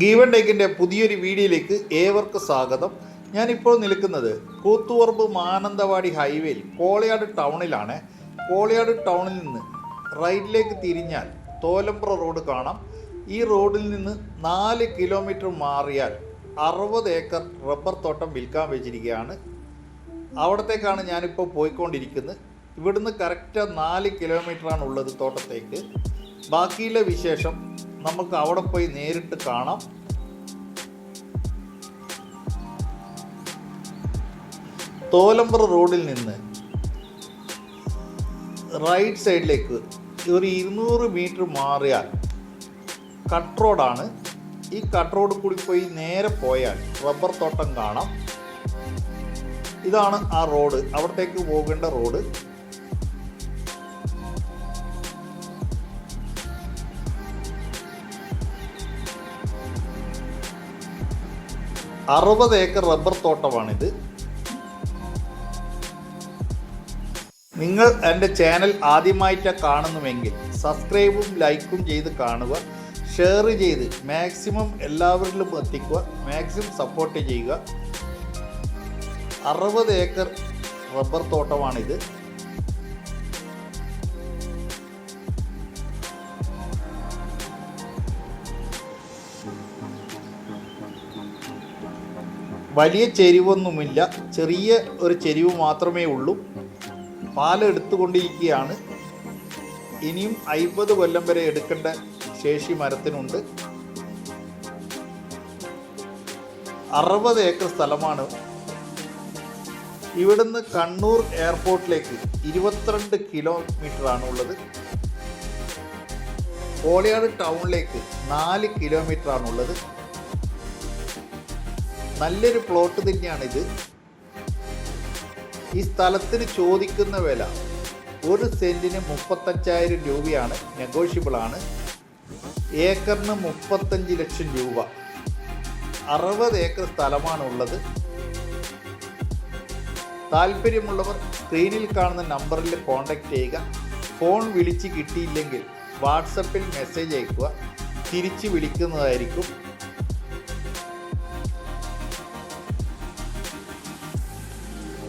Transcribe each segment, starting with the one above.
Given ടേക്കിന്റെ പുതിയൊരു വീഡിയോയിലേക്ക് ഏവർക്ക് സ്വാഗതം. ഞാനിപ്പോൾ നിൽക്കുന്നത് കൂത്തുപറമ്പ് മാനന്തവാടി ഹൈവേയിൽ കോളയാട് ടൗണിലാണ്. കോളയാട് ടൗണിൽ നിന്ന് റൈറ്റിലേക്ക് തിരിഞ്ഞാൽ തോലമ്പ്ര റോഡ് കാണാം. ഈ റോഡിൽ നിന്ന് നാല് കിലോമീറ്റർ മാറിയാൽ അറുപത് ഏക്കർ റബ്ബർ തോട്ടം വിൽക്കാൻ വെച്ചിരിക്കുകയാണ്. അവിടത്തേക്കാണ് ഞാനിപ്പോൾ പോയിക്കൊണ്ടിരിക്കുന്നത്. ഇവിടുന്ന് കറക്റ്റ് നാല് കിലോമീറ്ററാണ് ഉള്ളത് തോട്ടത്തേക്ക്. ബാക്കിയുള്ള വിശേഷം നമുക്ക് അവിടെ പോയി നേരിട്ട് കാണാം. തോലമ്പ്ര റോഡിൽ നിന്ന് റൈറ്റ് സൈഡിലേക്ക് ഒരു ഇരുന്നൂറ് മീറ്റർ മാറിയാൽ കട്ട് റോഡാണ് ഈ കട്ട് റോഡ് കൂടി പോയി നേരെ പോയാൽ റബ്ബർ തോട്ടം കാണാം. ഇതാണ് ആ റോഡ്. അവിടത്തേക്ക് പോകേണ്ട റോഡ്. അറുപത് ഏക്കർ റബ്ബർ തോട്ടമാണിത്. നിങ്ങൾ എന്റെ ചാനൽ ആദ്യമായിട്ടാണ് കാണുന്നുവെങ്കിൽ സബ്സ്ക്രൈബും ലൈക്കും ചെയ്ത് കാണുക. ഷെയർ ചെയ്ത് മാക്സിമം എല്ലാവരിലും എത്തിക്കുക. മാക്സിമം സപ്പോർട്ട് ചെയ്യുക. അറുപത് ഏക്കർ റബ്ബർ തോട്ടമാണിത്. വലിയ ചെരിവൊന്നുമില്ല. ചെറിയ ഒരു ചെരിവ് മാത്രമേ ഉള്ളൂ. പാലെടുത്തുകൊണ്ടിരിക്കുകയാണ് ഇനിയും അയിമ്പത് കൊല്ലം വരെ എടുക്കേണ്ട ശേഷി മരത്തിനുണ്ട്. അറുപത് ഏക്കർ സ്ഥലമാണ്. ഇവിടുന്ന് കണ്ണൂർ എയർപോർട്ടിലേക്ക് ഇരുപത്തിരണ്ട് കിലോമീറ്റർ ആണ് ഉള്ളത് കോളിയാട് ടൗണിലേക്ക് നാല് കിലോമീറ്റർ ആണുള്ളത് നല്ലൊരു പ്ലോട്ട് തന്നെയാണിത്. ഈ സ്ഥലത്തിന് ചോദിക്കുന്ന വില ഒരു സെന്റിന് മുപ്പത്തഞ്ചായിരം രൂപയാണ്. നെഗോഷ്യബിളാണ്. ഏക്കറിന് മുപ്പത്തഞ്ച് ലക്ഷം രൂപ. അറുപത് ഏക്കർ സ്ഥലമാണ് ഉള്ളത് താല്പര്യമുള്ളവർ സ്ക്രീനിൽ കാണുന്ന നമ്പറിൽ കോൺടാക്റ്റ് ചെയ്യുക. ഫോൺ വിളിച്ച് കിട്ടിയില്ലെങ്കിൽ വാട്സപ്പിൽ മെസ്സേജ് അയക്കുക. തിരിച്ച് വിളിക്കുന്നതായിരിക്കും.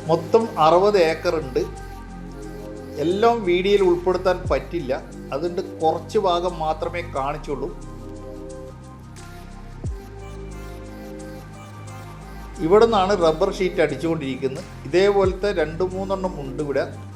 മൊത്തം അറുപത് ഏക്കർ ഉണ്ട്. എല്ലാം വീഡിയോയിൽ ഉൾപ്പെടുത്താൻ പറ്റില്ല. അതുകൊണ്ട് കുറച്ച് ഭാഗം മാത്രമേ കാണിച്ചുള്ളൂ. ഇവിടെ നിന്നാണ് റബ്ബർ ഷീറ്റ് അടിച്ചുകൊണ്ടിരിക്കുന്നത്. ഇതേപോലത്തെ രണ്ട് മൂന്നെണ്ണം ഉണ്ട് ഇവിടെ.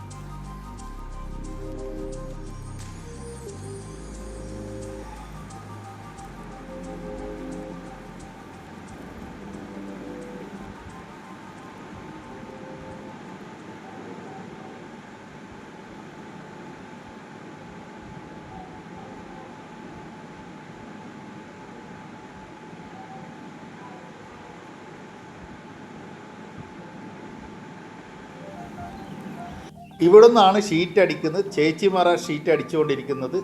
ഇവിടെ നിന്നാണ് ഷീറ്റ് അടിക്കുന്നത്. ചേച്ചിമാര ഷീറ്റ് അടിച്ചുകൊണ്ടിരിക്കുന്നത്.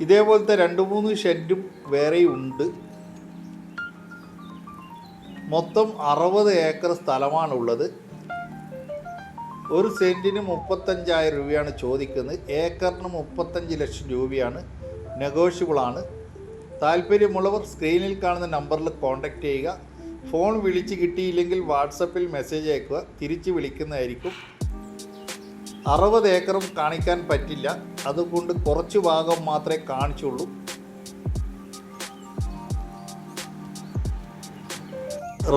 ഇതേപോലത്തെ രണ്ട് മൂന്ന് ഷെഡും വേറെയും ഉണ്ട്. മൊത്തം അറുപത് ഏക്കർ സ്ഥലമാണുള്ളത്. ഒരു സെന്റിന് മുപ്പത്തഞ്ചായിരം രൂപയാണ് ചോദിക്കുന്നത്. ഏക്കറിന് മുപ്പത്തഞ്ച് ലക്ഷം രൂപയാണ്. നെഗോഷ്യബിളാണ് താല്പര്യമുള്ളവർ സ്ക്രീനിൽ കാണുന്ന നമ്പറിൽ കോൺടാക്റ്റ് ചെയ്യുക. ഫോൺ വിളിച്ച് കിട്ടിയില്ലെങ്കിൽ വാട്സപ്പിൽ മെസ്സേജ് അയക്കുക. തിരിച്ച് വിളിക്കുന്നതായിരിക്കും. അറുപത് ഏക്കറും കാണിക്കാൻ പറ്റില്ല. അതുകൊണ്ട് കുറച്ച് ഭാഗം മാത്രമേ കാണിച്ചുള്ളൂ.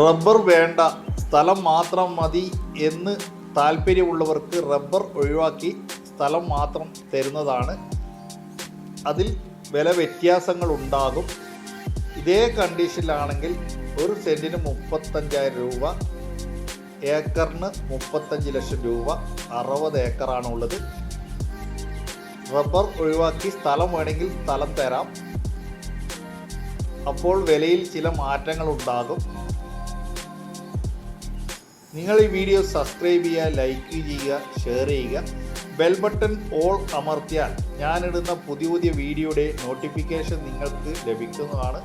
റബ്ബർ വേണ്ട. സ്ഥലം മാത്രം മതി എന്ന് താല്പര്യമുള്ളവർക്ക് റബ്ബർ ഒഴിവാക്കി സ്ഥലം മാത്രം തരുന്നതാണ്. അതിൽ വില വ്യത്യാസങ്ങൾ ഉണ്ടാകും. ഇതേ കണ്ടീഷനിലാണെങ്കിൽ ഒരു സെന്റിന് മുപ്പത്തഞ്ചായിരം രൂപ ഏക്കറിന് മുപ്പത്തഞ്ച് ലക്ഷം രൂപ അറുപത് ഏക്കറാണ് ഉള്ളത് റബ്ബർ ഒഴിവാക്കി സ്ഥലം വേണമെങ്കിൽ സ്ഥലം തരാം. അപ്പോൾ വിലയിൽ ചില മാറ്റങ്ങൾ ഉണ്ടാകും നിങ്ങൾ ഈ വീഡിയോ സബ്സ്ക്രൈബ് ചെയ്യുക ലൈക്ക് ചെയ്യുക ഷെയർ ചെയ്യുക. ബെൽ ബട്ടൺ ഓൾ അമർത്തിയാൽ ഞാനിടുന്ന പുതിയ പുതിയ വീഡിയോയുടെ നോട്ടിഫിക്കേഷൻ നിങ്ങൾക്ക് ലഭിക്കുന്നതാണ്.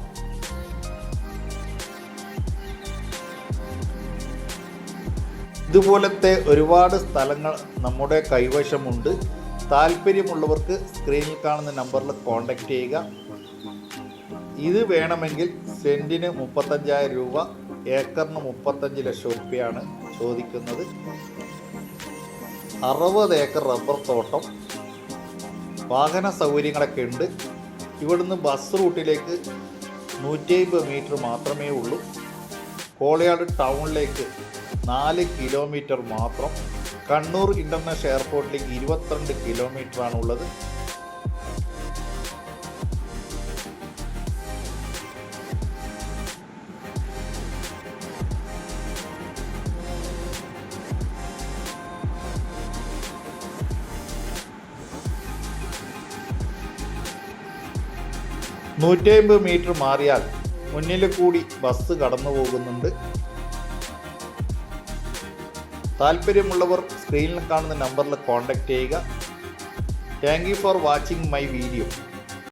ഇതുപോലത്തെ ഒരുപാട് സ്ഥലങ്ങൾ നമ്മുടെ കൈവശമുണ്ട്. താല്പര്യമുള്ളവർക്ക് സ്ക്രീനിൽ കാണുന്ന നമ്പറിൽ കോൺടാക്റ്റ് ചെയ്യുക. ഇത് വേണമെങ്കിൽ സെന്റിന് മുപ്പത്തഞ്ചായിരം രൂപ ഏക്കറിന് മുപ്പത്തഞ്ച് ലക്ഷം രൂപയാണ് ചോദിക്കുന്നത്. അറുപത് ഏക്കർ റബ്ബർ തോട്ടം വാഹന സൗകര്യങ്ങളൊക്കെ ഉണ്ട്. ഇവിടുന്ന് ബസ് റൂട്ടിലേക്ക് നൂറ്റി അമ്പത് മീറ്റർ മാത്രമേ ഉള്ളൂ. കോളയാട് ടൗണിലേക്ക് നാല് കിലോമീറ്റർ മാത്രം കണ്ണൂർ ഇന്റർനാഷണൽ എയർപോർട്ടിലേക്ക് ഇരുപത്തിരണ്ട് കിലോമീറ്ററാണ് ഉള്ളത് നൂറ്റി അമ്പത് മീറ്റർ മാറിയാൽ മുന്നിൽ കൂടി ബസ് കടന്നു പോകുന്നുണ്ട് താല്പര്യമുള്ളവർ സ്ക്രീനിൽ കാണുന്ന നമ്പറിൽ കോൺടാക്റ്റ് ചെയ്യുക. Thank you for watching my video